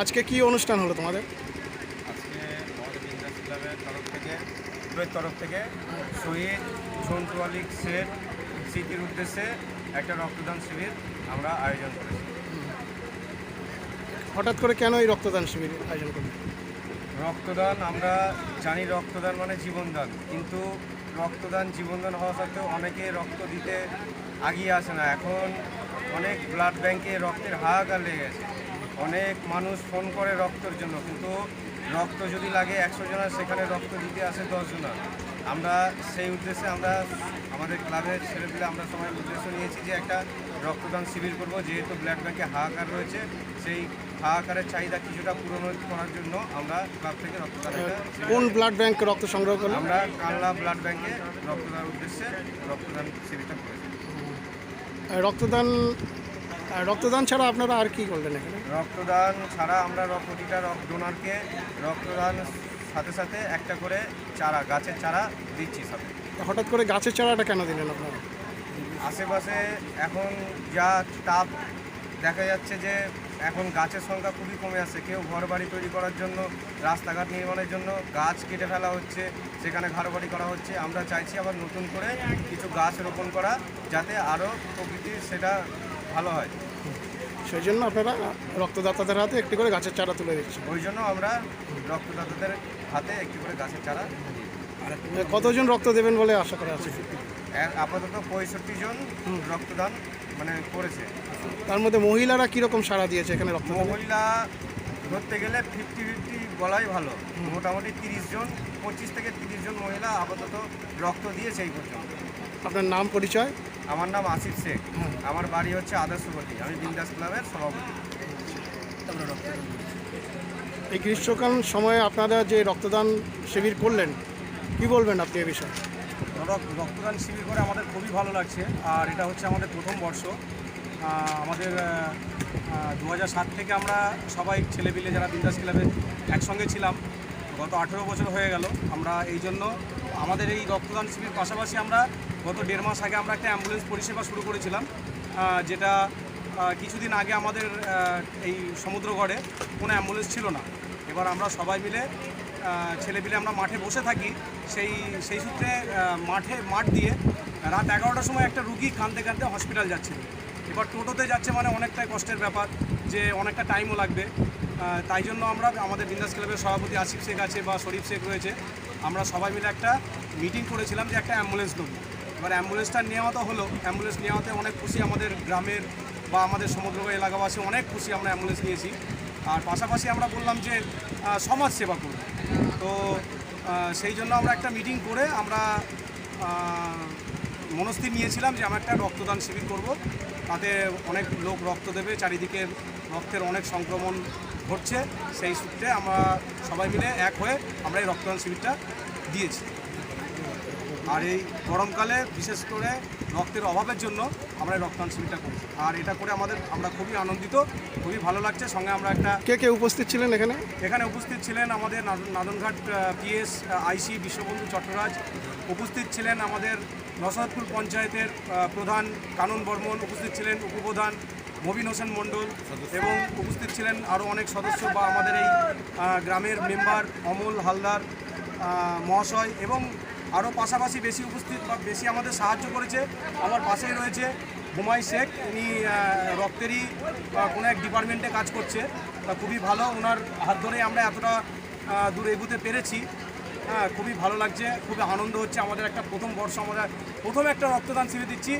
আজকে কি অনুষ্ঠান হলো তোমাদের? আজকে আমাদের বিন্দাস ক্লাবের তরফ থেকে ক্লাবের তরফ থেকে শহীদ সন্টু আলী শেখ স্মৃতির উদ্দেশ্যে একটা রক্তদান শিবির আমরা আয়োজন করেছি। হঠাৎ করে কেন এই রক্তদান শিবির আয়োজন করলে রক্তদান আমরা জানি রক্তদান মানে জীবনদান কিন্তু রক্তদান জীবনদান হওয়া সত্ত্বেও অনেকে রক্ত দিতে আগিয়ে আসে না। এখন অনেক ব্লাড ব্যাংকে রক্তের হাহাকার লেগে গেছে। অনেক মানুষ ফোন করে রক্তের জন্য কিন্তু রক্ত যদি লাগে একশো জনের সেখানে রক্ত দিতে আসে দশ জনা আমরা সেই উদ্দেশ্যে আমরা আমাদের ক্লাবের ছেলেপিলে আমরা সবাই উদ্দেশ্য নিয়েছি যে একটা রক্তদান শিবির করব যেহেতু ব্লাড ব্যাঙ্কে হাহাকার রয়েছে সেই হাহাকারের চাহিদা কিছুটা পূরণ করার জন্য আমরা ক্লাব থেকে রক্তদান কোন ব্লাড ব্যাঙ্ক রক্ত সংগ্রহ করল? আমরা কানলা ব্লাড ব্যাংকে রক্তদান উদ্দেশ্যে রক্তদান শিবিরটা করেছি। রক্তদান আর রক্তদান ছাড়া আপনারা আর কি করলেন এখানে? রক্তদান ছাড়া আমরা প্রতিটা রক্ত ডোনারকে রক্তদান সাথে সাথে একটা করে চারা গাছের চারা দিচ্ছি সাথে হঠাৎ করে গাছের চারাটা কেন দিলেন আপনারা? আশেপাশে এখন যা তাপ দেখা যাচ্ছে যে এখন গাছের সংখ্যা খুবই কমে আসছে। কেউ ঘর বাড়ি তৈরি করার জন্য রাস্তাঘাট নির্মাণের জন্য গাছ কেটে ফেলা হচ্ছে সেখানে ঘর বাড়ি করা হচ্ছে। আমরা চাইছি আবার নতুন করে কিছু গাছ রোপণ করা যাতে আরও প্রকৃতির সেটা ভালো হয়। সেই জন্য আপনারা রক্তদাতাদের হাতে একটি করে গাছের চারা তুলে দিচ্ছেন। ওই জন্য আমরা রক্তদাতাদের হাতে একটি করে গাছের চারা। কতজন রক্ত দেবেন বলে আশা করা আছে? আপাতত পঁয়ষট্টি জন রক্তদান মানে করেছে। তার মধ্যে মহিলারা কীরকম সাড়া দিয়েছে এখানে রক্ত মহিলা ধরতে গেলে ফিফটি ফিফটি বলাই ভালো। মোটামুটি তিরিশ জন পঁচিশ থেকে তিরিশ জন মহিলা আপাতত রক্ত দিয়েছে এই পর্যন্ত। আপনার নাম পরিচয়? আমার নাম আসিফ শেখ। আমার বাড়ি হচ্ছে আদর্শপতি আমি বিন্দাস ক্লাবের সভাপতি। এই গ্রীষ্মকাল সময়ে আপনারা যে রক্তদান শিবির করলেন কি বলবেন আপনি এ বিষয়ে? রক্তদান শিবির করে আমাদের খুবই ভালো লাগছে আর এটা হচ্ছে আমাদের প্রথম বর্ষ। আমাদের দু সাত থেকে আমরা সবাই ছেলেপিলে যারা বিন্দাস ক্লাবে একসঙ্গে ছিলাম গত আঠেরো বছর হয়ে গেল। আমরা এই জন্য আমাদের এই রক্তদান শিবির পাশাপাশি আমরা গত দেড় মাস আগে আমরা একটা অ্যাম্বুলেন্স পরিষেবা শুরু করেছিলাম যেটা কিছুদিন আগে আমাদের এই সমুদ্রগড়ে কোনো অ্যাম্বুলেন্স ছিল না। এবার আমরা সবাই মিলে ছেলেপিলে আমরা মাঠে বসে থাকি, সেই সেই সূত্রে মাঠে, মাঠ দিয়ে রাত এগারোটার সময় একটা রুগী কাঁদতে কাঁদতে হসপিটাল যাচ্ছিল। এবার টোটোতে যাচ্ছে মানে অনেকটাই কষ্টের ব্যাপার, যে অনেকটা টাইমও লাগবে। তাই জন্য আমরা আমাদের বিন্দাস ক্লাবের সভাপতি আসিফ শেখ আছে বা শরীফ শেখ রয়েছে আমরা সবাই মিলে একটা মিটিং করেছিলাম যে একটা অ্যাম্বুলেন্স দেবো এবার অ্যাম্বুলেন্সটা নেওয়া তো হলো। অ্যাম্বুলেন্স নেওয়াতে অনেক খুশি আমাদের গ্রামের বা আমাদের সমুদ্র এলাকাবাসী, অনেক খুশি আমরা অ্যাম্বুলেন্স নিয়েছি। আর পাশাপাশি আমরা বললাম যে সমাজ সেবা করব। তো সেই জন্য আমরা একটা মিটিং করে আমরা মনস্থির নিয়েছিলাম যে আমরা একটা রক্তদান শিবির করব। তাতে অনেক লোক রক্ত দেবে, চারিদিকে রক্তের অনেক সংক্রমণ ঘটছে সেই সূত্রে আমরা সবাই মিলে এক হয়ে আমরা এই রক্তদান শিবিরটা দিয়েছি। আর এই গরমকালে বিশেষ করে রক্তের অভাবের জন্য আমরা এই রক্তদান শিবিরটা করি আর এটা করে আমাদের আমরা খুবই আনন্দিত খুবই ভালো লাগছে। সঙ্গে আমরা একটা কে কে উপস্থিত ছিলেন এখানে? এখানে উপস্থিত ছিলেন আমাদের নাদ- নাদনঘাট পিএস আইসি বিশ্ববন্ধু চট্টরাজ উপস্থিত ছিলেন আমাদের নসরতপুর পঞ্চায়েতের প্রধান কানন বর্মন উপস্থিত ছিলেন উপপ্রধান মবিন হোসেন মণ্ডল এবং উপস্থিত ছিলেন আরও অনেক সদস্য বা আমাদের এই গ্রামের মেম্বার অমল হালদার মহাশয় এবং আরও পাশাপাশি বেশি উপস্থিত বা বেশি আমাদের সাহায্য করেছে। আমার পাশেই রয়েছে হুমাই শেখ। উনি রক্তেরই কোনো এক ডিপার্টমেন্টে কাজ করছে। তা খুবই ভালো। ওনার হাত ধরেই আমরা এতটা দূর এগুতে পেরেছি। হ্যাঁ খুবই ভালো লাগছে। খুবই আনন্দ হচ্ছে। আমাদের একটা প্রথম বর্ষ আমরা প্রথম একটা রক্তদান শিবির দিচ্ছি।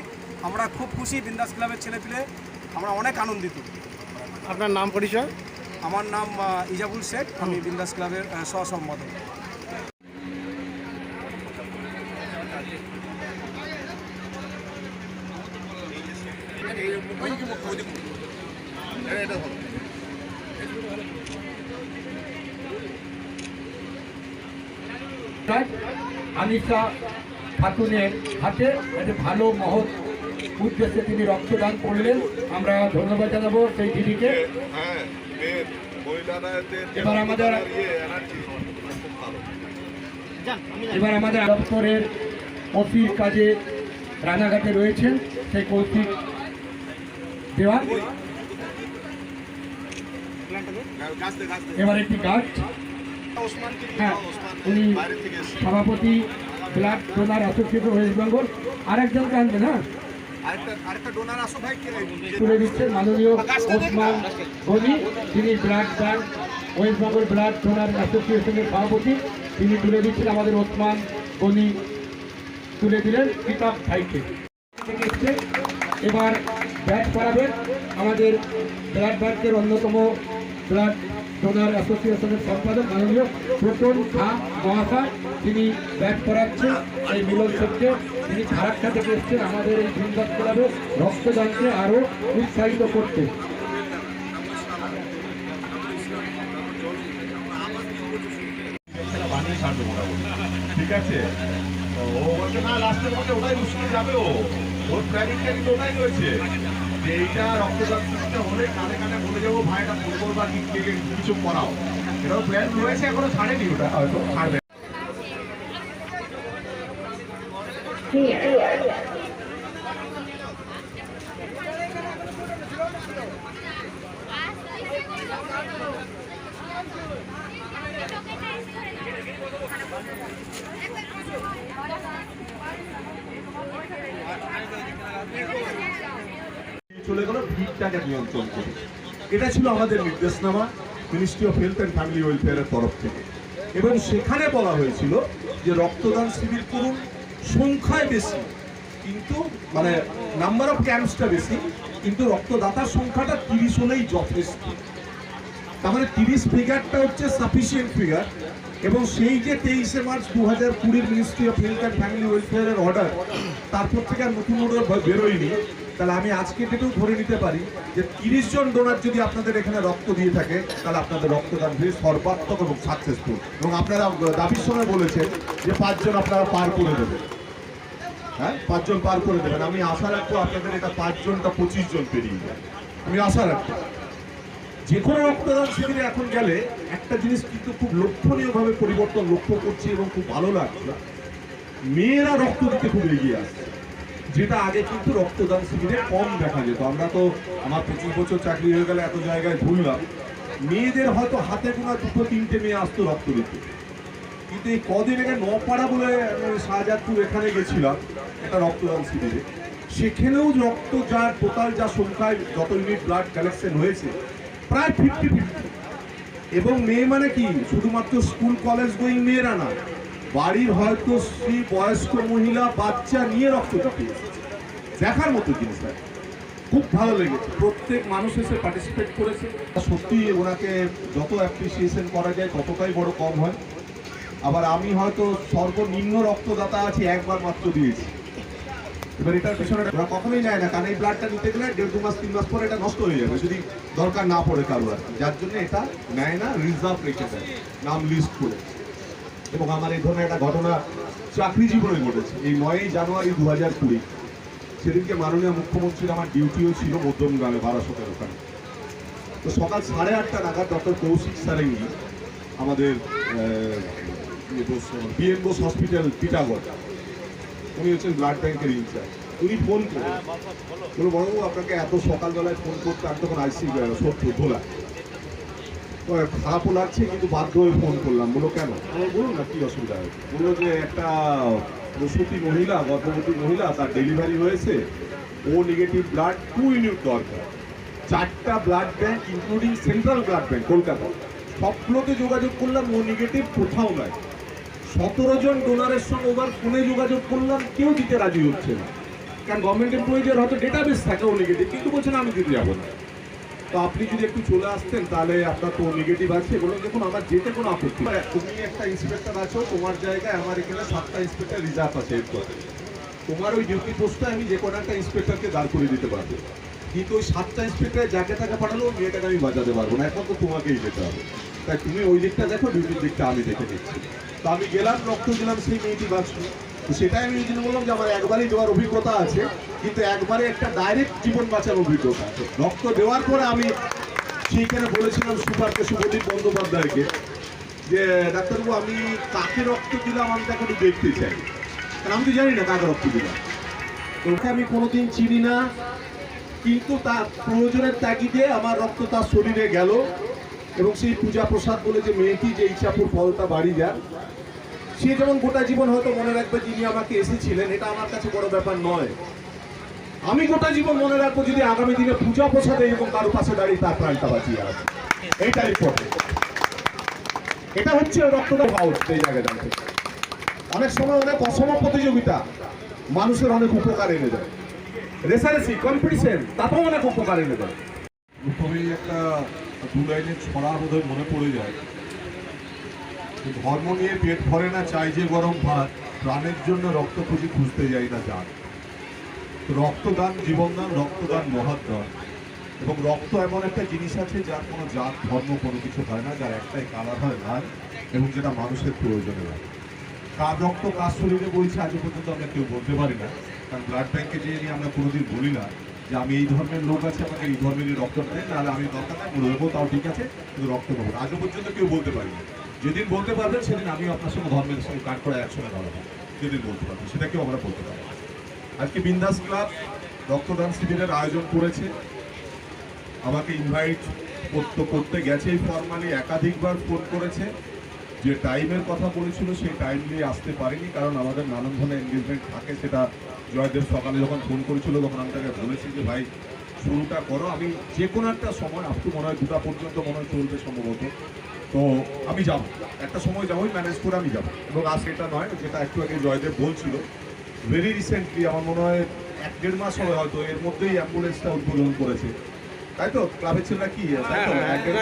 আমরা খুব খুশি বিন্দাস ক্লাবের ছেলেপিলে। আমরা অনেক আনন্দিত। আপনার নাম পরিচয়? আমার নাম ইজাবুল শেখ। আমি বিন্দাস ক্লাবের সহসম্পাদক। তাই আনিসা খাতুনের হাতে একটা ভালো মহৎ উদ্দেশ্যে তিনি রক্তদান করলেন। আমরা ধন্যবাদ জানাব সেই দিদিকে। এবার আমাদের- এবার আমাদের দপ্তরের অফিস কাজে রানাঘাটে রয়েছেন সেই কৌশিক দেওয়ান। এবার একটি গাছ। হ্যাঁ উনি সভাপতি blood donor association West Bengal. আরেকজনকে আনবেন হ্যাঁ তুলে দিচ্ছেন মাননীয় ওসমান গনি তিনি blood bank West Bengal blood donor অ্যাসোসিয়েশনের সভাপতি। তিনি তুলে দিচ্ছেন আমাদের ওসমান গনি। তুলে দিলেন কিতাব এসছে। এবার ব্যাট করাবেন আমাদের ব্লাড ব্যাংকের অন্যতম ব্লাড ডোনার অ্যাসোসিয়েশনের সম্পাদক মাননীয় প্রতন খা মহাশয়, তিনি ব্যাট করাচ্ছেন এই মিলন সত্যে তিনি ফারাক্কা থেকে এসছেন আমাদের এই বৃন্দাস ক্লাবে রক্তদানকে আরও উৎসাহিত করতে। ঠিক আছে? ও বলছে, না লাস্টের মধ্যে ওটাই মুশকিল যাবে ও। ওর প্ল্যানিংটা কিন্তু ওটাই রয়েছে। যে এইটা রক্তদান শিবিরটা হলে কানে কানে যাব ভাইটা ফুটবল বা কি কে- কে- কিছু করাও। এটাও প্ল্যান রয়েছে, এখনও ছাড়েনি ওটা, হয়তো ছাড়বে। চলে গেল ভিড়টাকে নিয়ন্ত্রণ করে। এটা ছিল আমাদের নির্দেশনামা ministry of health and family ওয়েলফেয়ারের তরফ থেকে। এবং সেখানে বলা হয়েছিল যে রক্তদান শিবির করুন, সংখ্যায় বেশি, কিন্তু মানে নাম্বার অফ ক্যাম্পসটা বেশি, কিন্তু রক্তদাতার সংখ্যাটা তিরিশ হলেই যথেষ্ট। তার মানে তিরিশ ফিগারটা হচ্ছে সাফিসিয়েন্ট ফিগার এবং সেই যে তেইশে মার্চ দু হাজার কুড়ির ministry of health and family ওয়েলফেয়ারের order তারপর থেকে আর নতুন অর্ডার বেরোয়নি। তাহলে আমি আজকে থেকেও ধরে নিতে পারি যে তিরিশ জন ডোনার যদি আপনাদের এখানে রক্ত দিয়ে থাকে, তাহলে আপনাদের রক্তদান বেশ সর্বাত্মক এবং সাকসেসফুল এবং আপনারা দাবির সময় বলেছেন যে পাঁচজন আপনারা পার করে দেবেন। হ্যাঁ? পাঁচজন পার করে দেবেন। আমি আশা রাখব আপনাদের এটা পাঁচজনটা পঁচিশ জন পেরিয়ে যায় আমি আশা রাখব। যে কোনো রক্তদান শিবিরে এখন গেলে একটা জিনিস কিন্তু খুব লক্ষণীয়ভাবে পরিবর্তন লক্ষ্য করছি এবং খুব ভালো লাগছে। মেয়েরা রক্ত দিতে খুব এগিয়ে আসছে। যেটা আগে কিন্তু রক্তদান শিবিরে কম দেখা যেত। আমরা তো আমার পঁচিশ বছর চাকরি হয়ে গেলে এত জায়গায় ঘুরলাম। মেয়েদের হয়তো হাতে গোনা দুটো, তিনটে মেয়ে আসতো রক্ত দিতে। কিন্তু এই কদিন আগে নপাড়া বলে আমি শাহজাদপুর এখানে গেছিলাম, একটা রক্তদান শিবিরে। সেখানেও রক্ত যার টোটাল যা সংখ্যায় যত ইউনিট ব্লাড কালেকশন হয়েছে, প্রায় ফিফটি ফিফটি এবং মেয়ে মানে কি? শুধুমাত্র স্কুল কলেজ গোয়িং মেয়েরা না বাড়ির হয়তো স্ত্রী, বয়স্ক মহিলা, বাচ্চা নিয়ে রক্ত এসেছে। দেখার মতো জিনিস খুব ভালো লেগেছে। প্রত্যেক মানুষ এসে পার্টিসিপেট করেছে। সত্যি ওনাকে যত অ্যাপ্রিসিয়েশন করা যায়, ততটাই বড় কম হয়। আবার আমি হয়তো সর্বনিম্ন রক্তদাতা আছি, একবার মাত্র দিয়েছি। এবার এটার পিছনে ওরা কখনোই নেয় না, কারণ এই ব্লাডটা নিতে গেলে দেড় দু মাস, তিন মাস পরে এটা নষ্ট হয়ে যাবে, যদি দরকার না পড়ে কারও আর যার জন্য এটা নেয় না রিজার্ভ রেখে দেয়। নাম লিস্ট করে। এবং আমার এই ধরনের একটা ঘটনা চাকরি জীবনে ঘটেছে। এই নয়ই জানুয়ারি দু হাজার কুড়ি, সেদিনকে মাননীয় মুখ্যমন্ত্রীর আমার ডিউটিও ছিল মধ্যম গ্রামে, বারাসতের ওখানে। তো সকাল সাড়ে আটটা নাগাদ ডক্টর কৌশিক সারেঙ্গি, আমাদের বিএন বোস হসপিটাল টিটাগড় উনি হচ্ছেন ব্লাড ব্যাংকের ইনচার্জ। উনি ফোন করে বলো বড়বাবু, আপনাকে এত সকালবেলায় ফোন করতে আর তখন আইসি সত্য তো খারাপও লাগছে কিন্তু বাধ্য হয়ে ফোন করলাম। বলো, কেন? বলুন না, কি অসুবিধা হয়েছে? বলল যে একটা প্রসূতি মহিলা, গর্ভবতী মহিলা, তার ডেলিভারি হয়েছে। O negative blood two unit দরকার। চারটা blood bank including central blood bank Kolkata. সবগুলোতে যোগাযোগ করলাম, ও নেগেটিভ কোথাও নাই। সতেরো জন ডোনারের সঙ্গে ওবার ফোনে যোগাযোগ করলাম, কেউ দিতে রাজি হচ্ছে না। কারণ গভর্নমেন্ট এমপ্লয়িজের হয়তো ডেটাবেস থাকে ও নেগেটিভ কিন্তু বলছে না, আমি দিতে যাব না। তো আপনি যদি একটু চলে আসতেন, তাহলে আপনার তো নেগেটিভ আছে। বলুন দেখুন, আমার যেতে কোনো আপত্তি তুমি একটা ইন্সপেক্টর আছো, তোমার জায়গায় আমার এখানে সাতটা ইন্সপেক্টর রিজার্ভ আছে তোমার ওই ডিউটি পোস্টটা আমি যে কোনো একটা ইন্সপেক্টরকে দাঁড় করে দিতে পারব। কিন্তু ওই সাতটা ইন্সপেক্টর যাকে তাকে পাঠালো ওই মেয়েটাকে আমি বাজাতে পারব না। এখন তো তোমাকেই যেতে হবে। তাই তুমি ওই দিকটা দেখো ডিউটির দিকটা আমি দেখে নিচ্ছি। তো আমি গেলাম, রক্ত দিলাম, সেই মেয়েটি বাঁচলো। সেটাই আমি জন্য বললাম যে আমার একবারই দেওয়ার অভিজ্ঞতা আছে, কিন্তু একবারে একটা ডাইরেক্ট জীবন বাঁচার অভিজ্ঞতা রক্ত দেওয়ার পরে আমি সেইখানে বলেছিলাম সুপারকে শুভদীপ বন্দ্যোপাধ্যায়কে, যে, ডাক্তারবাবু, আমি কাকে রক্ত দিলাম আমি তাকে একটু দেখতে চাই। কারণ আমি তো জানি না কাকে রক্ত দিলাম। ওকে আমি কোনোদিন চিনি না, কিন্তু তার প্রয়োজনের তাগিদে আমার রক্ত তার শরীরে গেল এবং সেই পূজা প্রসাদ বলে যে মেয়েটি যে ইচ্ছাপুর ফলটা বাড়ি যান সে যেমন গোটা জীবন হয়তো মনে রাখবে যিনি আমাকে এসেছিলেন, এটা আমার কাছে বড় ব্যাপার নয়। আমি গোটা জীবন মনে রাখব যদি আগামী দিনে পূজা প্রসাদে এরকম কারও পাশে দাঁড়িয়ে তার প্রাণটা বাঁচিয়ে আছে এইটাই ইম্পর্টেন্ট এটা হচ্ছে রক্তদান আউট এই দাঁড়িয়ে অনেক সময় অনেক অসম প্রতিযোগিতা, মানুষের অনেক উপকার এনে দেয়। রেসারেসি, কম্পিটিশন, তাতেও অনেক উপকার এনে দেয়। একটা দু লাইনের ছড়া বোধহয় মনে পড়ে যায়। ধর্ম নিয়ে পেট ভরে না, চাই যে গরম ভাত। প্রাণের জন্য রক্ত খুঁজি খুঁজতে যাই না যান। রক্তদান জীবনদান রক্তদান মহাদান এবং রক্ত এমন একটা জিনিস আছে, যার কোনো জাত, ধর্ম কোনো কিছু হয় না, যার একটাই কালার হয় লাল এবং যেটা মানুষের প্রয়োজনে হয়। কার রক্ত কার শরীরে বলছে আজ পর্যন্ত আমরা কেউ বলতে পারি না। কারণ ব্লাড ব্যাংকে যেয়ে নিয়ে আমরা কোনোদিন বলি না যে আমি এই ধর্মের লোক আছে, আমাকে এই ধর্মেরই রক্ত দেয় নাহলে আমি দরকার নেই দেবো তাও ঠিক আছে, কিন্তু রক্ত না। আজও পর্যন্ত কেউ বলতে পারি না। যেদিন বলতে পারবেন, সেদিন আমিও আপনার সঙ্গে ধর্মের সঙ্গে কাজ করে একসঙ্গে দাঁড়াবো যেদিন বলতে পারবেন, সেটাকেও আমরা বলতে পারব। আজকে বিন্দাস ক্লাব রক্তদান শিবিরের আয়োজন করেছে। আমাকে ইনভাইট করতে করতে গেছে এই ফর্মালি একাধিকবার ফোন করেছে। যে টাইমের কথা বলেছিল, সেই টাইমলি আসতে পারিনি, কারণ আমাদের নানান ধরনের এনগেজমেন্ট থাকে, সেটা জয়দেব সকালে যখন ফোন করেছিল, তখন আমি তাকে বলেছি যে, ভাই, শুরুটা করো। আমি যে কোনো একটা সময়, আপ টু মনে হয় দুটা পর্যন্ত মনে হয় চলবে সম্ভবত। তো আমি যাব। একটা সময় যাবোই ম্যানেজ করে আমি যাব। এবং আর সেটা নয় যেটা একটু আগে জয়দেব বলছিল ভেরি রিসেন্টলি আমার মনে হয় এক দেড় মাস হবে হয়তো এর মধ্যেই অ্যাম্বুলেন্সটা উদ্বোধন করেছে। তাই তো? ক্লাবের ছেলেরা কি? হ্যাঁ, দেড়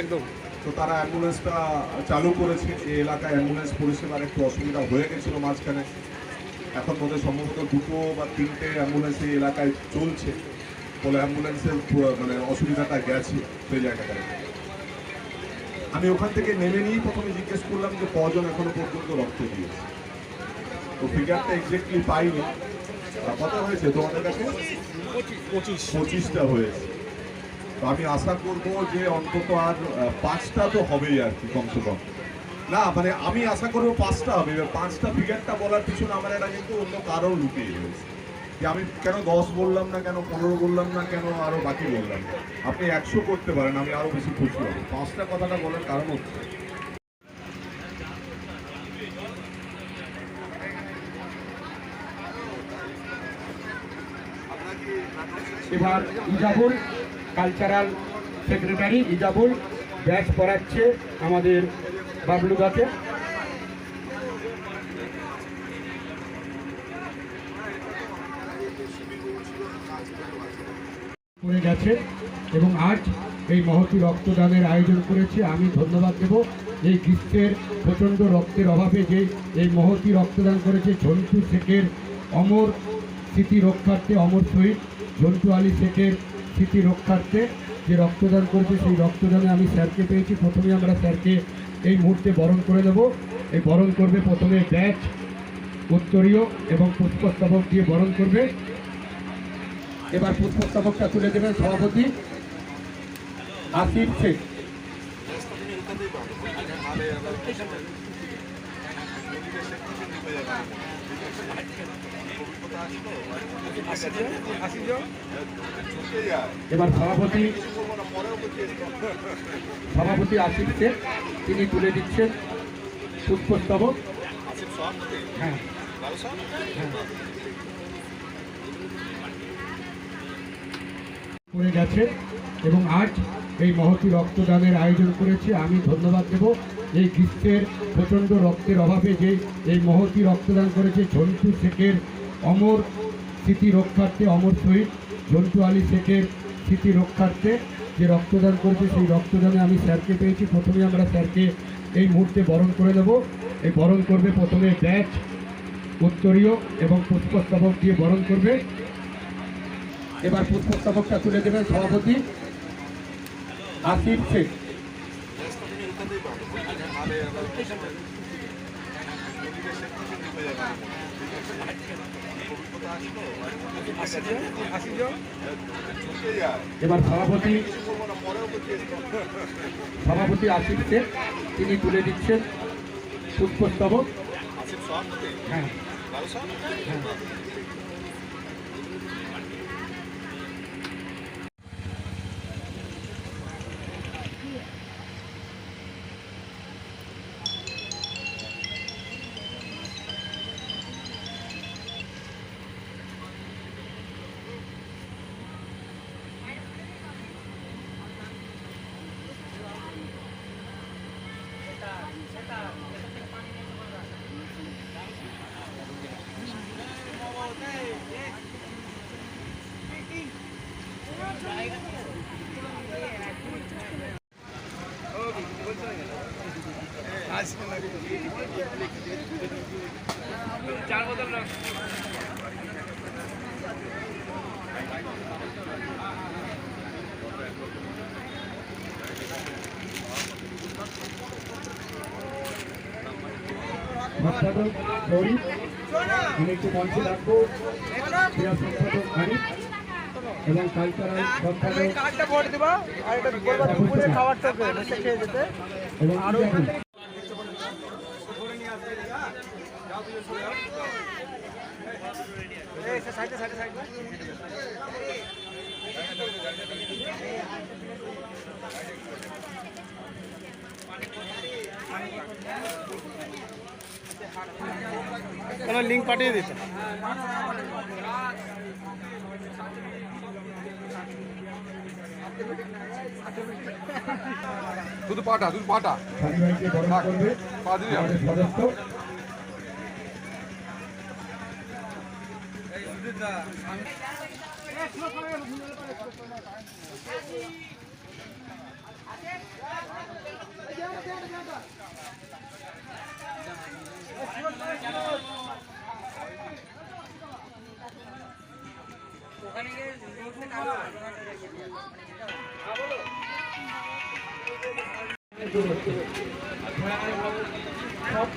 একদম তো তারা অ্যাম্বুলেন্সটা চালু করেছে এই এলাকায় অ্যাম্বুলেন্স পরিষেবার একটু অসুবিধা হয়ে গেছিল মাঝখানে। এখন বোধহয় সম্ভবত দুটো বা তিনটে অ্যাম্বুলেন্স এই এলাকায় চলছে। ফলে অ্যাম্বুলেন্সের মানে অসুবিধাটা গেছে সেই জায়গাটায়। আমি ওখান থেকে নেমে নিয়েই প্রথমে জিজ্ঞেস করলাম যে কজন এখনও পর্যন্ত রক্ত দিয়েছে। তো ফিগারটা এক্স্যাক্টলি পাইনি। কত হয়েছে তোমাদের কাছে? পঁচিশ। পঁচিশটা হয়েছে। তো আমি আশা করব যে অন্তত আর পাঁচটা তো হবেই আর কি কমসে কম। না মানে আমি আশা করব পাঁচটা হবে। পাঁচটা ফিগারটা বলার পিছনে আমার এটা কিন্তু অন্য কারও লুকিয়ে রয়েছে। যে আমি কেন দশ বললাম না কেন, পনেরো বললাম না কেন, আরও বাকি বললাম? আপনি একশো করতে পারেন, আমি আরও বেশি খুশি হব। পাঁচটা কথাটা বলার কারণ হচ্ছে এবার Ijabul cultural secretary, Ijabul batch পড়াচ্ছে আমাদের বাবলুদাকে করে গেছে এবং আজ এই মহতি রক্তদানের আয়োজন করেছে। আমি ধন্যবাদ দেব। এই গ্রীষ্মের প্রচণ্ড রক্তের অভাবে যে এই মহতি রক্তদান করেছে ঝন্টু শেখের অমর স্মৃতি রক্ষার্থে, অমর শহীদ ঝন্টু আলী শেখের স্মৃতি রক্ষার্থে যে রক্তদান করেছে, সেই রক্তদানে আমি স্যারকে পেয়েছি। প্রথমে আমরা স্যারকে এই মুহূর্তে বরণ করে দেব এই বরণ করবে প্রথমে ব্যাচ উত্তরীয় এবং পুষ্পস্তবক দিয়ে বরণ করবে। এবার পুষ্পস্তবকটা তুলে দেবেন সভাপতি। আসিফ শেখ। এবার সভাপতি সভাপতি আসিফ শেখ তিনি তুলে দিচ্ছেন পুষ্পস্তবক হ্যাঁ। হ্যাঁ। করে গেছে এবং আজ এই মহতি রক্তদানের আয়োজন করেছে। আমি ধন্যবাদ দেব। এই গ্রীষ্মের প্রচণ্ড রক্তের অভাবে যে এই মহতি রক্তদান করেছে, ঝন্টু শেখের অমর স্মৃতি রক্ষার্থে, অমর শহীদ ঝন্টু আলী শেখের স্মৃতি রক্ষার্থে যে রক্তদান করেছে, সেই রক্তদানে আমি স্যারকে পেয়েছি। প্রথমে আমরা স্যারকে এই মুহূর্তে বরণ করে দেব এই বরণ করবে প্রথমে ব্যাচ উত্তরীয় এবং পুষ্পস্তবক দিয়ে বরণ করবে। এবার পুষ্পস্তবকটা তুলে দেবেন সভাপতি। আসিফ শেখ। এবার সভাপতি সভাপতি আসিফ শেখ, তিনি তুলে দিচ্ছেন পুষ্পস্তবক হ্যাঁ হ্যাঁ। সম্পাদক শরীফ আমি একটু মঞ্চে রাখব ক্রীড়া সম্পাদক হারিফ এবং কালচারাল সম্পাদক এবং ইজাহুল। কোনো লিঙ্ক পাঠিয়ে দিতে শুধু পাটা শুধু পাটা সানি ভাইকে বরণ করবে পা দিলে হবে। আমাদের সদস্য সব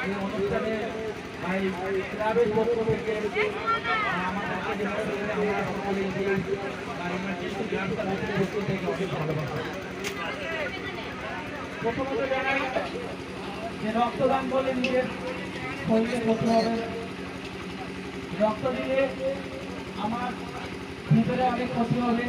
এই অনুষ্ঠানে এই ক্লাবের পক্ষ থেকে থেকে প্রথমত জানাই যে রক্তদান করলে নিজের শরীরে করতে হবে। রক্ত দিলে আমার ভিতরে অনেক ক্ষতি হবে।